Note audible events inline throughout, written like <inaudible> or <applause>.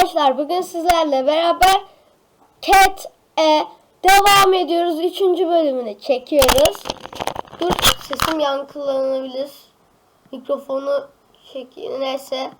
Arkadaşlar bugün sizlerle beraber Cat e devam ediyoruz. Üçüncü bölümünü çekiyoruz. Dur sesim yankılanabilir. Mikrofonu çekeyim. Neyse.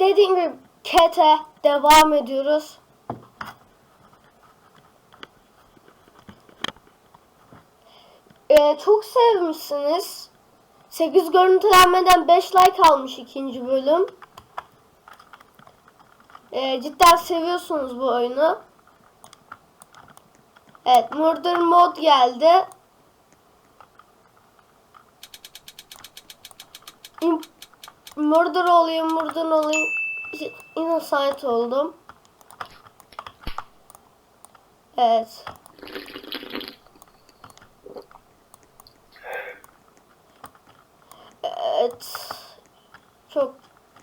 Dediğim gibi Cat'e devam ediyoruz. Ee, çok sevmişsiniz. 8 görüntülenmeden 5 like almış ikinci bölüm. Ee, cidden seviyorsunuz bu oyunu. Evet, Murder mod geldi. Murder olayım, murder olayım. Innocent oldum. Evet. Evet.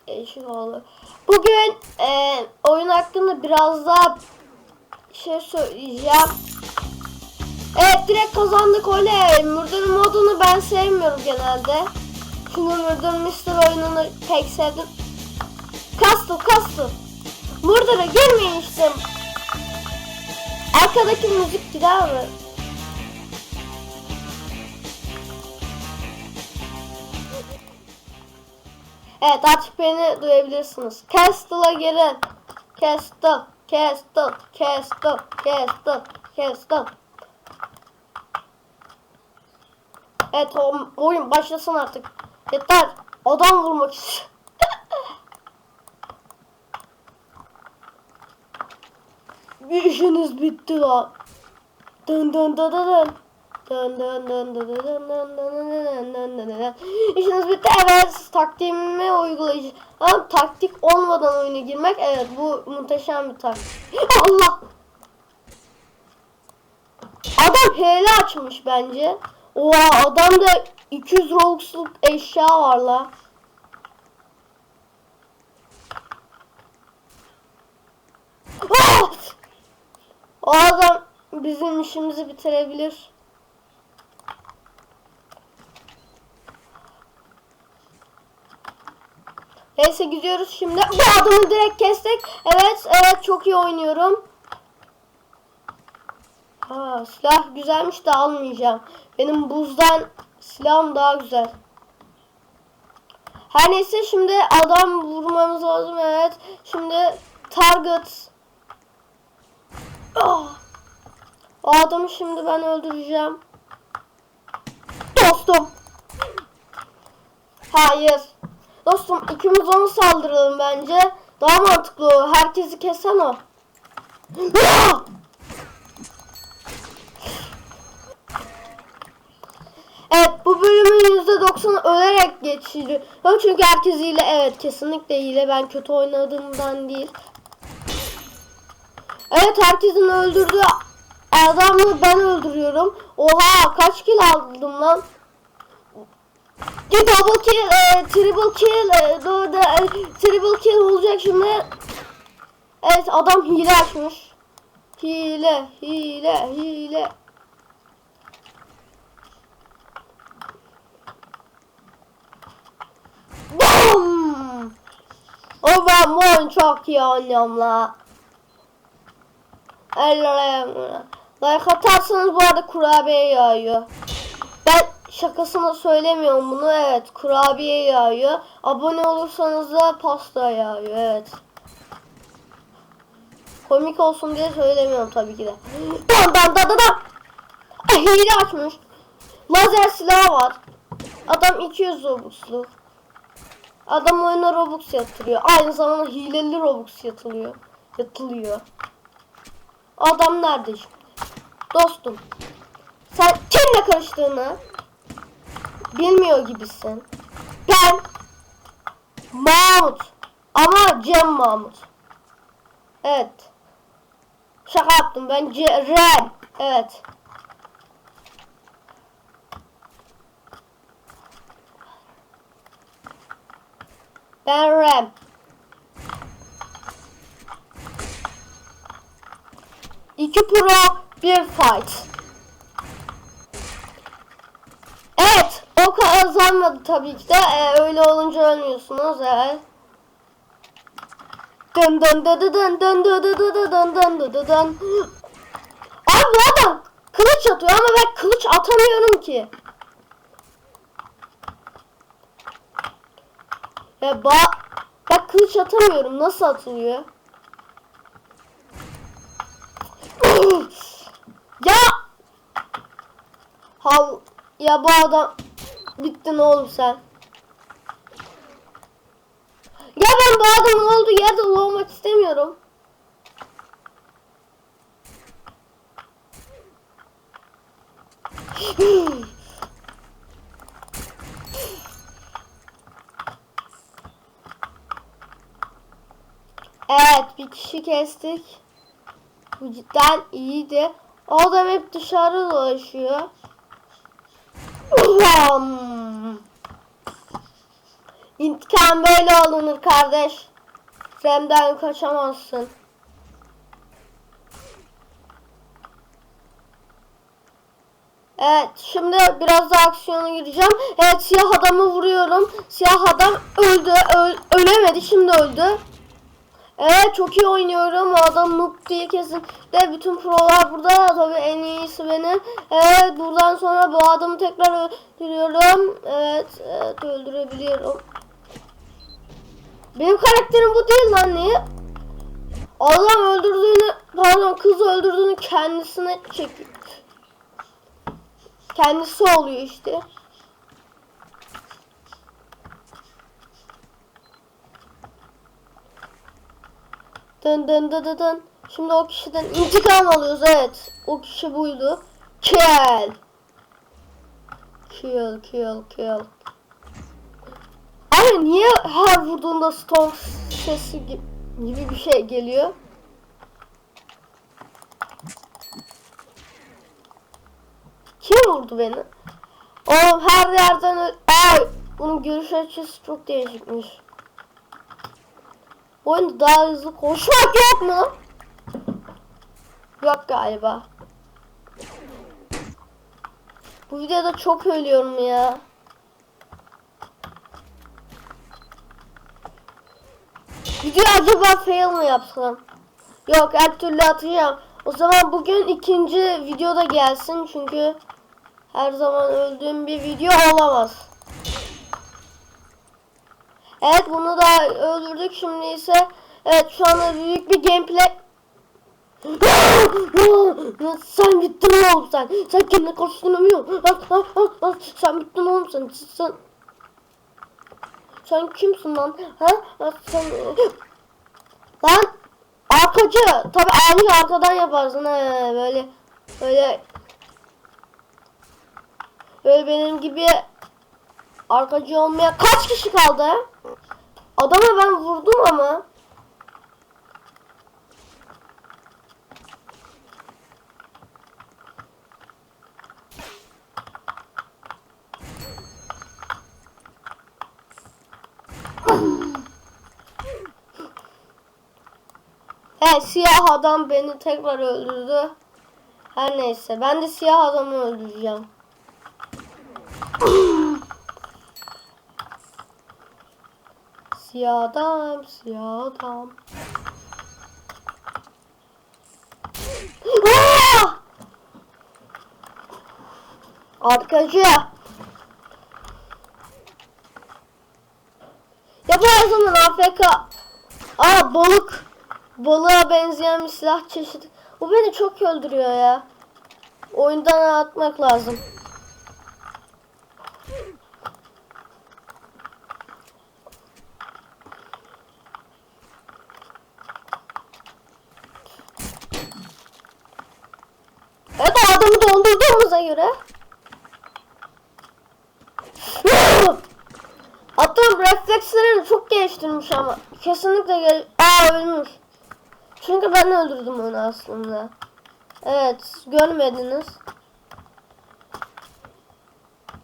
Değişik oldu. Bugün e, oyun hakkında biraz daha şey söyleyeceğim. Evet direkt kazandık oley. Murder modunu ben sevmiyorum genelde. Çünkü Murder Mystery oyununu pek sevdim. Kastım kastım. Murder'a girmeyin işte. Arkadaki müzik gider mi? Evet artık beni duyabilirsiniz. Castle'a girin. Castle, Castle, Castle, Castle, Castle. Evet o oyun başlasın artık. Yeter. Adam vurmak istiyor. <laughs> Bir işiniz bitti lan. Dın dın dın dın dın dın. İşiniz bitti. Evet taktiğimi uygulayacağım. Ama taktik olmadan oyuna girmek evet bu muhteşem bir taktik. <laughs> Allah! Adam hile açmış bence. Oha adamda 200 Robux'luk eşya var la. Ah! O adam bizim işimizi bitirebilir. Neyse gidiyoruz şimdi. Bu adamı direkt kestik. Evet, evet çok iyi oynuyorum. Ha, silah güzelmiş de almayacağım. Benim buzdan silahım daha güzel. Her neyse şimdi adam vurmamız lazım evet. Şimdi target. Ah. O adamı şimdi ben öldüreceğim. Dostum. Hayır. Dostum ikimiz onu saldıralım bence. Daha mantıklı o. Herkesi kesen o. Evet bu bölümün %90'ı ölerek geçiyor. Çünkü herkes hile. Evet kesinlikle hile. Ben kötü oynadığımdan değil. Evet herkesin öldürdüğü adamı ben öldürüyorum. Oha kaç kill aldım lan. Bir double kill, e, triple kill, e, dur da, e, triple kill olacak şimdi. Evet adam hile açmış. Hile, hile, hile. Bam! O ben bu oyunu çok iyi oynuyorum la. Ellere Like atarsanız bu arada kurabiye yağıyor. Ben şakasına söylemiyorum bunu evet kurabiye yağıyor. Abone olursanız da pasta yağıyor evet. Komik olsun diye söylemiyorum tabii ki de. Dan dan dan dan Hile açmış. Lazer silahı var. Adam 200 Robux'lu. Adam oyuna Robux yatırıyor. Aynı zamanda hileli Robux yatılıyor. Yatılıyor. Adam nerede şimdi? Dostum. Sen kimle karıştığını bilmiyor gibisin. Ben Mahmut. Ama Cem Mahmut. Evet. Şaka yaptım. Ben Cem. Evet. Ben Rem. İki pro, bir fight. Kazanmadı tabii ki de. Ee, öyle olunca ölmüyorsunuz, evet. Dın dın dın dın dın dın dın dın dın dın dın dın dın. Abi bu adam kılıç atıyor ama ben kılıç atamıyorum ki. Ya ba ben kılıç atamıyorum. Nasıl atılıyor? ya Hav ya bu adam bittin oğlum sen. Ya ben bu adamın olduğu yerde olmak istemiyorum. Evet bir kişi kestik. Bu cidden iyiydi. O adam hep dışarı dolaşıyor. İntikam böyle alınır kardeş. Fremden kaçamazsın. Evet şimdi biraz da aksiyona gireceğim. Evet siyah adamı vuruyorum. Siyah adam öldü. Öl- ölemedi şimdi öldü. Evet çok iyi oynuyorum. O adam noob diye kesin. De bütün prolar burada. Tabii en iyisi benim. Evet buradan sonra bu adamı tekrar öldürüyorum. Evet, evet öldürebiliyorum. Benim karakterim bu değil lan niye? Adam öldürdüğünü pardon kız öldürdüğünü kendisine çekiyor. Kendisi oluyor işte. Dın dın dın dın. Şimdi o kişiden intikam alıyoruz evet. O kişi buydu. Kill. Kill kill kill. Abi niye her vurduğunda storm sesi gi- gibi bir şey geliyor? Kim vurdu beni? Oğlum her yerden Ay, bunun görüş açısı çok değişikmiş. Bu oyunda daha hızlı koşmak yok mu? Yok galiba. Bu videoda çok ölüyorum ya. Video acaba fail mı yapsam? Yok her türlü atacağım. O zaman bugün ikinci videoda gelsin çünkü her zaman öldüğüm bir video olamaz. Evet bunu da öldürdük şimdi ise evet şu anda büyük bir gameplay <gasps> sen bittin oğlum sen. Sen kendine karşılamıyorsun. Sen bittin oğlum sen. Sen sen kimsin lan? Ha? Sen lan arkacı. Tabi aynı arkadan yaparsın he böyle böyle böyle benim gibi arkacı olmaya kaç kişi kaldı? Adama ben vurdum ama. Evet siyah adam beni tekrar öldürdü. Her neyse ben de siyah adamı öldüreceğim. <clears throat> siyah adam, siyah adam. Arkacı. Ya bu her zaman AFK. Aa balık. Balığa benzeyen bir silah çeşidi. Bu beni çok öldürüyor ya. Oyundan atmak lazım. Evet adamı dondurduğumuza göre. Adam reflekslerini çok geliştirmiş ama. Kesinlikle gel... Aa ölmüş. Çünkü ben öldürdüm onu aslında. Evet görmediniz.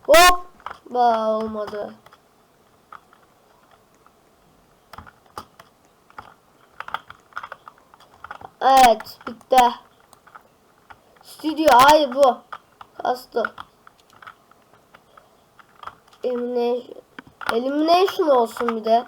Hop. Ba olmadı. Evet bitti. Stüdyo hayır bu. Kastım. Elimination. Elimination olsun bir de.